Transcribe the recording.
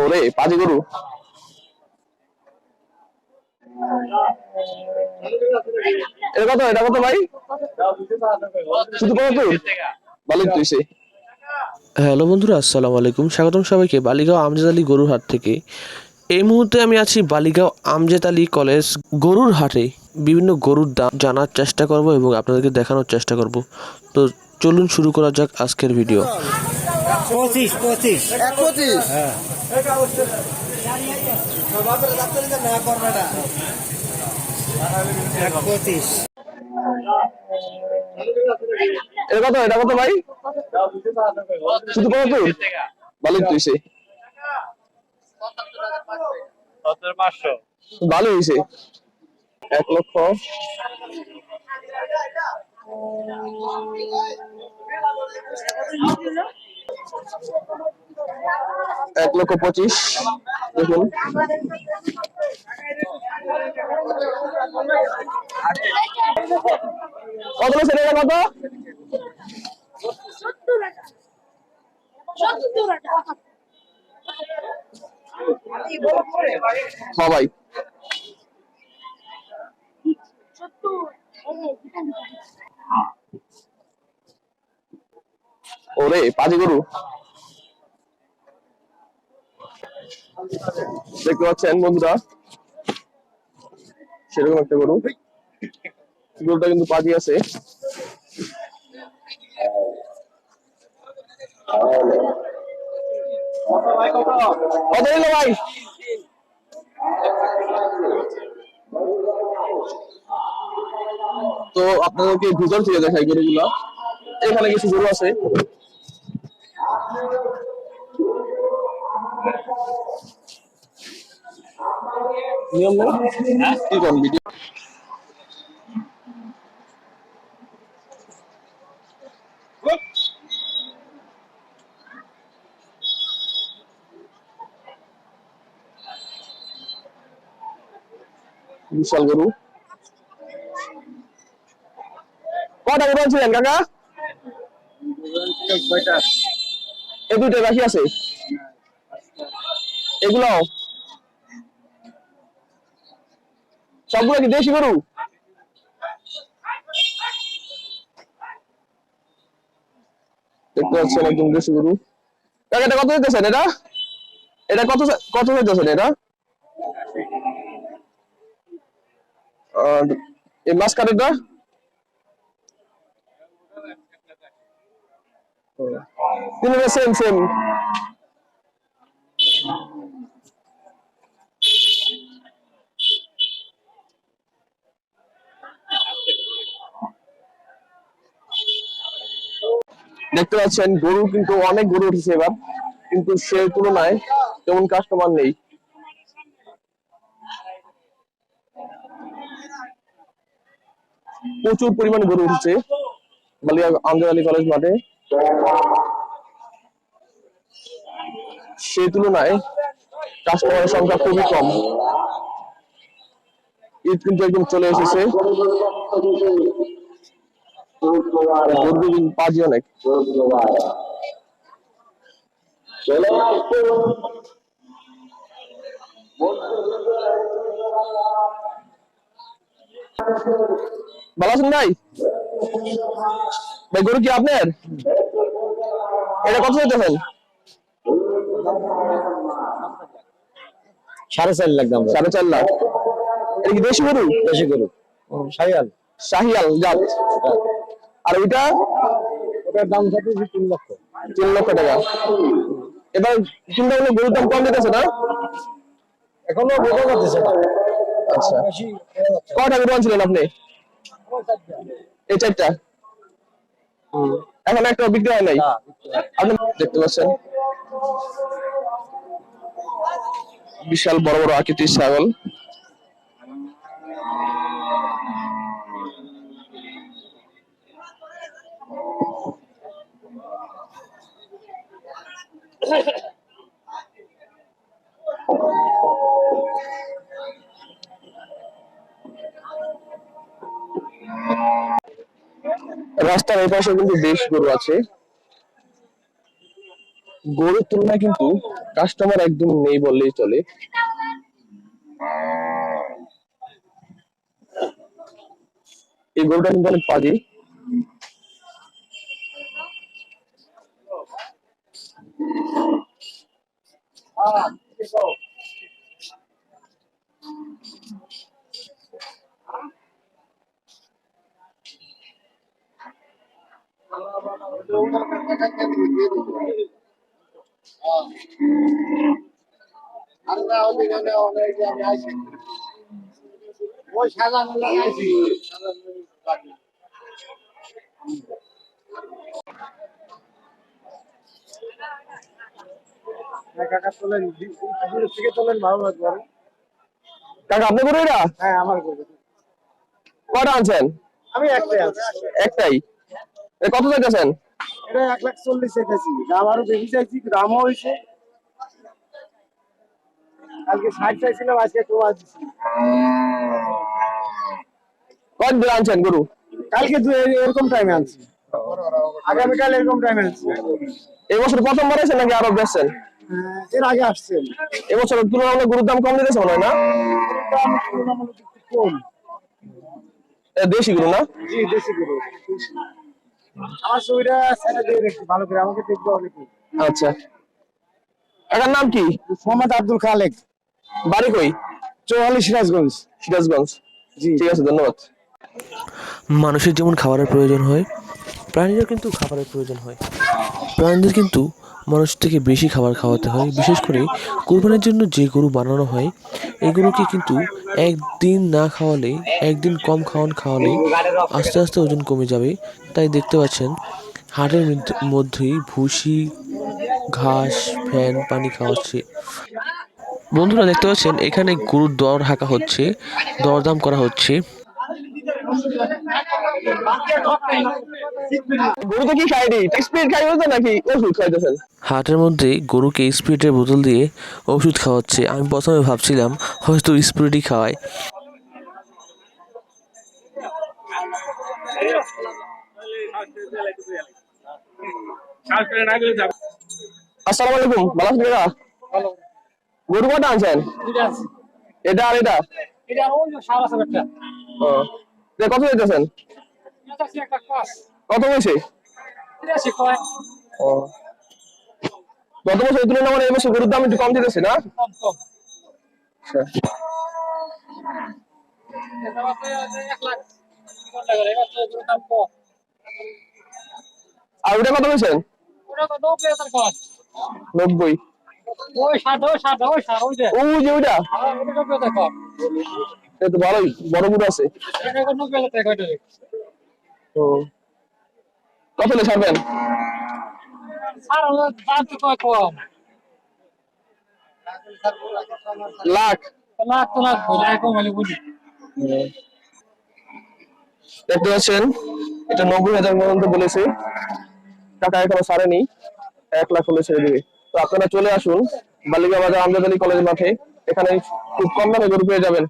ওরে, পাজি গরু। এটা কত? এটা কত ভাই? শুধু ভালোই তুইছে হ্যালো বন্ধুরা, আসসালামু আলাইকুম। স্বাগতম সবাইকে বালিগাঁও আমজাদ আলী গরুর হাট থেকে। এই মুহূর্তে আমি আছি বালিগাঁও আমজাদ আলী কলেজ গরুর হাটে। বিভিন্ন গরুর দাম জানার চেষ্টা করব এবং আপনাদেরকে দেখানোর চেষ্টা করব। তো চলুন শুরু করা যাক আজকের ভিডিও পঁচিশ পঁচিশ। এক পঁচিশ এক পঁচিশ। এটা কত? এটা কত ভাই? শুধু পঁচাত্তর? ভালোই তুইছে ভালো হয়েছে। এক লক্ষ। এক লক্ষ পঁচিশ দেখুন। কত এটা কত? সত্তর টাকা সত্তর টাকা হ্যাঁ ভাই সত্তর ওরে পাজি গরু। দেখতে পাচ্ছেন বন্ধুরা, সেরকম একটা গরু। গরুটা কিন্তু পাজি আছে। ভাই? তো আপনাদেরকে ভিতর থেকে দেখাই গরুগুলা। এখানে কিছু গরু আছে। নিয়ম নেই কি কোন ভিডিও বিশাল গরু। কটা গরু ছিলেন কাকা? এই দুইটা বাকি আছে? এগুলো? সবগুলো কি দেশি গরু? দেখতে পাচ্ছেন একদম দেশি গরু। এটা কত দিতেছেন এটা? এটা কত কত দিতেছেন এটা? এই মাছ কাটেরটা তিনটা সেম সেম দেখতে পাচ্ছেন, গরু কিন্তু অনেক গরু উঠেছে এবার, কিন্তু সে তুলনায় তেমন কাস্টমার নেই। প্রচুর পরিমাণে গরু উঠেছে, বালিয়া আলী কলেজ মাঠে। সেই তুলনায় কাস্টমারের সংখ্যা খুবই কম। ঈদ কিন্তু একদম চলে এসেছে। পাজি অনেক। ভালো আছেন ভাই? ভাই গরু কি আপনার? এটা কত চাইতেছেন সাড়ে চার লাখ দাম। সাড়ে চার লাখ। এটা কি দেশি গরু? বেশি গরু। সাইয়াল শাহিয়াল। জাত। আর ওইটা ওটার দাম থাকবে তিন লক্ষ। তিন লক্ষ টাকা। এবার চিন্তা করলে গরুর দাম কম দিতেছে না? এখনও বোঝা যাচ্ছে না আচ্ছা কটা গরু আনছিলেন আপনি? এই চারটা এখন একটা বিক্রি হয় নাই আপনি দেখতে পাচ্ছেন। বিশাল বড় বড় আকৃতির ছাগল। রাস্তার এই পাশে কিন্তু বেশ গরু আছে। গরুর তুলনায় কিন্তু কাস্টমার একদম নেই বললেই চলে। এই গরুটা কিন্তু অনেক পাজি ওই সাদা লাগাইছি কাকা তোলেন থেকে তোলেন ভালো লাগবে কাকা আপনি গরু এটা হ্যাঁ আমার কটা আনছেন? আমি একটাই একটাই? কত চাইতেছেন? এটা এক লাখ চল্লিশ চাইতেছি। দাম আরও বেশি চাইছি দামও হয়েছে। কালকে ষাট চাইছিলাম আজকে তোমার দিচ্ছি কত দিন আনছেন গরু? কালকে এরকম টাইমে আনছি। আগামীকাল এরকম টাইমে আনছি। এই বছর প্রথম বাড়াইছেন নাকি আরও বেচছেন হ্যাঁ, এর আগে আসছেন। এবছর তুলনামূলক গরুর দাম কম দিতেছে মনে হয় না? কম। দেশি গরু না? জি দেশি গরু। আমার ছবিটা সেটা দিয়ে রেখে ভালো করে আমাকে দেখবে অনেকে আচ্ছা। নাম কি? মোহাম্মদ আব্দুল খালেক। বাড়ি কই? চৌয়াল্লিশ সিরাজগঞ্জ। সিরাজগঞ্জ। জি। ঠিক আছে ধন্যবাদ। মানুষের যেমন খাবারের প্রয়োজন হয় প্রাণীদের কিন্তু খাবারের প্রয়োজন হয়। প্রাণীদের কিন্তু মানুষ থেকে বেশি খাবার খাওয়াতে হয়। বিশেষ করে কোরবানির জন্য যে গরু বানানো হয় এই গরুকে কিন্তু একদিন না খাওয়ালে, একদিন কম খাওয়ান খাওয়ালে আস্তে আস্তে ওজন কমে যাবে। তাই দেখতে পাচ্ছেন, হাটের মধ্যে- মধ্যেই ভুসি, ঘাস, ফ্যান, পানি খাওয়াচ্ছে বন্ধুরা দেখতে পাচ্ছেন, এখানে গরুর দর হাঁকা হচ্ছে, দরদাম করা হচ্ছে। গরু তো কি খায়নি স্পিড খাই বলতে নাকি? ওষুধ খাইতেছেন। হাটের মধ্যে গরুকে স্পিরিটের বোতল দিয়ে ওষুধ খাওয়াচ্ছে। আমি প্রথমে ভাবছিলাম হয়তো স্পিরিটই খাওয়ায়। আসসালামু আলাইকুম। ভালো আছেন কাকা? গরু কটা আনছেন? এটা আর এটা? এটা ওই সারা সারাটা ও। কত দিতেছেন? একটা কত ও। গত বছর তুলনায় মানে এবছর গরুর দাম একটু কম দিতেছে না? আচ্ছা। আর ওটা কত তো নব্বই ভালোই বড় গরু আছে। ও। কত হলে ছাড়বেন? লাখ। লাখ তো লাখ দেখতে পাচ্ছেন এটা নব্বই হাজার পর্যন্ত বলেছে। টাকা এখনও ছাড়েনি এক লাখ হলে ছেড়ে দিবে। তো আপনারা চলে আসুন বালিকা বাজার আমজাদ আলী কলেজ মাঠে। এখানে খুব কম দামে গরু পেয়ে যাবেন।